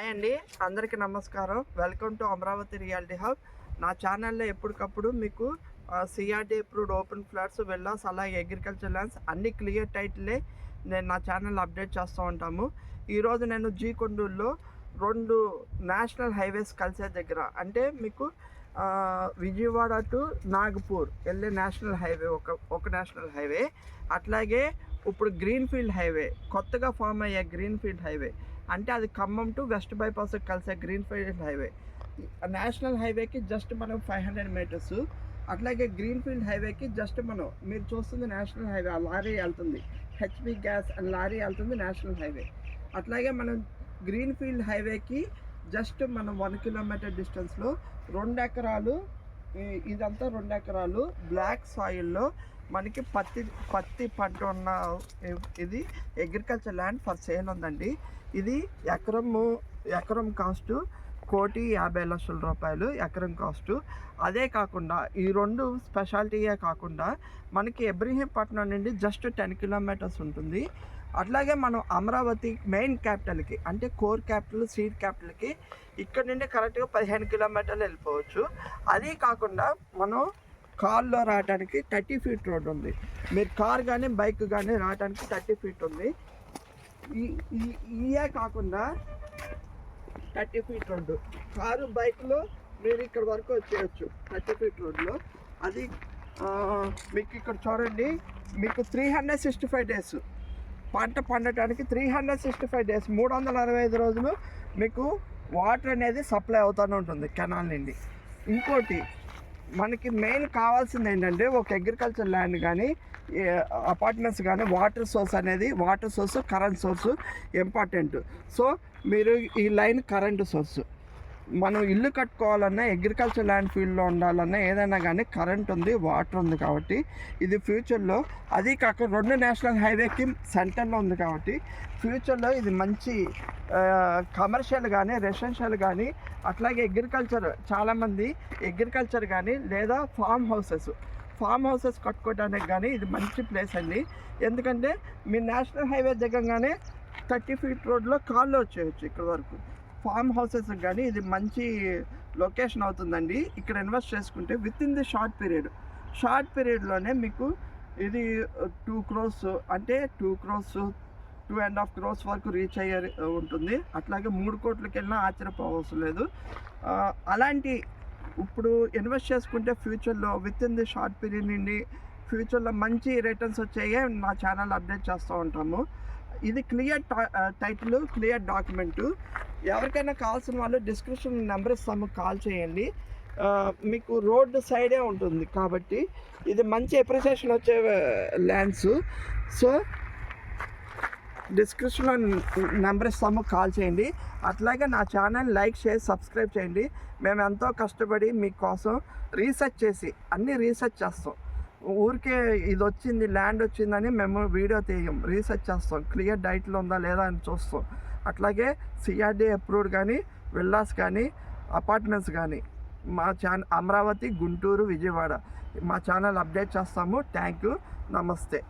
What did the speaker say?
Hi అండి. అందరికీ నమస్కారం. Welcome to Amaravati reality hub. నా ఛానల్లో ఎప్పటికప్పుడు మీకు CRD approved open flats villas అలాగే అగ్రికల్చర్ ల్యాండ్స్ అన్ని క్లియర్ టైటిలే నేను నా ఛానల్ అప్డేట్ చేస్తూ ఉంటాము. ఈరోజు నేను జీ కొండూరులో రెండు నేషనల్ హైవేస్ కలిసే దగ్గర. అంటే మీకు విజయవాడ టు నాగపూర్ వెళ్ళే నేషనల్ హైవే ఒక ఒక నేషనల్ హైవే. అట్లాగే ఇప్పుడు గ్రీన్ఫీల్డ్ హైవే కొత్తగా ఫామ్ అయ్యే గ్రీన్ఫీల్డ్ హైవే. అంటే అది ఖమ్మం టు వెస్ట్ బైపాస్ కలిసే గ్రీన్ఫీల్డ్ హైవే. నేషనల్ హైవేకి జస్ట్ మనం ఫైవ్ హండ్రెడ్ మీటర్స్. అట్లాగే గ్రీన్ఫీల్డ్ హైవేకి జస్ట్ మనం మీరు చూస్తుంది నేషనల్ హైవే ఆ లారీ వెళ్తుంది. హెచ్పి గ్యాస్ అండ్ లారీ వెళ్తుంది నేషనల్ హైవే. అట్లాగే మనం గ్రీన్ఫీల్డ్ హైవేకి జస్ట్ మనం వన్ కిలోమీటర్ డిస్టెన్స్లో రెండు ఎకరాలు ఇదంతా రెండు ఎకరాలు బ్లాక్ సాయిల్లో మనకి పత్తి పత్తి పంట ఉన్న ఇది అగ్రికల్చర్ ల్యాండ్ ఫర్ సేల్ ఉందండి. ఇది ఎకరము ఎకరం కాస్ట్ కోటి యాభై లక్షల రూపాయలు ఎకరం కాస్టు. అదే కాకుండా ఈ రెండు స్పెషాలిటీయే కాకుండా మనకి ఇబ్రహీంపట్నం నుండి జస్ట్ టెన్ కిలోమీటర్స్ ఉంటుంది. అట్లాగే మనం అమరావతి మెయిన్ క్యాపిటల్కి అంటే కోర్ క్యాపిటల్ సీడ్ క్యాపిటల్కి ఇక్కడ నుండి కరెక్ట్గా పదిహేను కిలోమీటర్లు వెళ్ళిపోవచ్చు. అది కాకుండా మనం కార్లో రావడానికి థర్టీ ఫీట్ రోడ్ ఉంది. మీరు కార్ కానీ బైక్ కానీ రావడానికి థర్టీ ఫీట్ ఉంది. ఈ ఈ- ఇయే కాకుండా థర్టీ ఫీట్ రోడ్డు. కారు బైక్లో మీరు ఇక్కడ వరకు వచ్చేయచ్చు థర్టీ ఫీట్ రోడ్లో అది మీకు ఇక్కడ చూడండి మీకు three hundred sixty five days పంట పండటానికి three hundred sixty five days మూడు వందల అరవై ఐదు రోజులు మీకు వాటర్ అనేది సప్లై అవుతూనే ఉంటుంది కెనాల్ నుండి. ఇంకోటి మనకి మెయిన్ కావాల్సింది ఏంటంటే ఒక అగ్రికల్చర్ ల్యాండ్ కానీ అపార్ట్మెంట్స్ కానీ వాటర్ సోర్స్ అనేది water source current source important so మీరు ఈ లైన్ కరెంట్ సోర్స్ మనం ఇల్లు కట్టుకోవాలన్నా అగ్రికల్చర్ ల్యాండ్ ఫీల్డ్లో ఉండాలన్నా ఏదైనా కానీ కరెంట్ ఉంది వాటర్ ఉంది కాబట్టి ఇది ఫ్యూచర్లో అది కాక రెండు నేషనల్ హైవేకి సెంటర్లో ఉంది కాబట్టి ఫ్యూచర్లో ఇది మంచి కమర్షియల్ కానీ రెసిడెన్షియల్ కానీ అట్లాగే అగ్రికల్చర్ చాలామంది అగ్రికల్చర్ కానీ లేదా ఫామ్ హౌసెస్ ఫామ్ హౌసెస్ కట్టుకోవడానికి కానీ ఇది మంచి ప్లేస్ అండి. ఎందుకంటే మీ నేషనల్ హైవే దిగంగానే థర్టీ ఫీట్ రోడ్లో కాళ్ళు వచ్చేయచ్చు ఇక్కడ వరకు. ఫామ్ హౌసెస్ కానీ ఇది మంచి లొకేషన్ అవుతుందండి. ఇక్కడ ఇన్వెస్ట్ చేసుకుంటే with in the short period short పీరియడ్లోనే మీకు ఇది uh, టూ క్రోస్ అంటే two crores two and half crores వరకు రీచ్ అయ్యే uh, ఉంటుంది. అట్లాగే మూడు కోట్లకి వెళ్ళినా ఆశ్చర్యపోవసరం లేదు uh, అలాంటి ఇప్పుడు ఇన్వెస్ట్ చేసుకుంటే ఫ్యూచర్లో with in the short period నుండి ఫ్యూచర్లో మంచి రిటర్న్స్ వచ్చాయే మా ఛానల్ అప్డేట్ చేస్తూ ఉంటాము. ఇది క్లియర్ టైటిల్ క్లియర్ డాక్యుమెంటు. ఎవరికైనా కావాల్సిన వాళ్ళు డిస్క్రిప్షన్ నెంబర్ ఇస్తాము కాల్ చేయండి. మీకు రోడ్ సైడే ఉంటుంది కాబట్టి ఇది మంచి అప్రిసియేషన్ వచ్చే ల్యాండ్స్ సో డిస్క్రిప్షన్లో నెంబర్ ఇస్తాము కాల్ చేయండి. అట్లాగే నా ఛానల్ లైక్ చేసి సబ్స్క్రైబ్ చేయండి. మేము ఎంతో కష్టపడి మీకోసం రీసెర్చ్ చేసి అన్నీ రీసెర్చ్ చేస్తాం. ఊరికే ఇది వచ్చింది ల్యాండ్ వచ్చిందని మేము వీడియో తీయం రీసెర్చ్ చేస్తాం క్లియర్ డైట్లో ఉందా లేదా అని చూస్తాం. అట్లాగే సిఆర్డీ అప్రూవ్డ్ కానీ విల్లాస్ కానీ అపార్ట్మెంట్స్ కానీ మా ఛానల్ అమరావతి గుంటూరు విజయవాడ మా ఛానల్ అప్డేట్ చేస్తాము. Thank you. నమస్తే.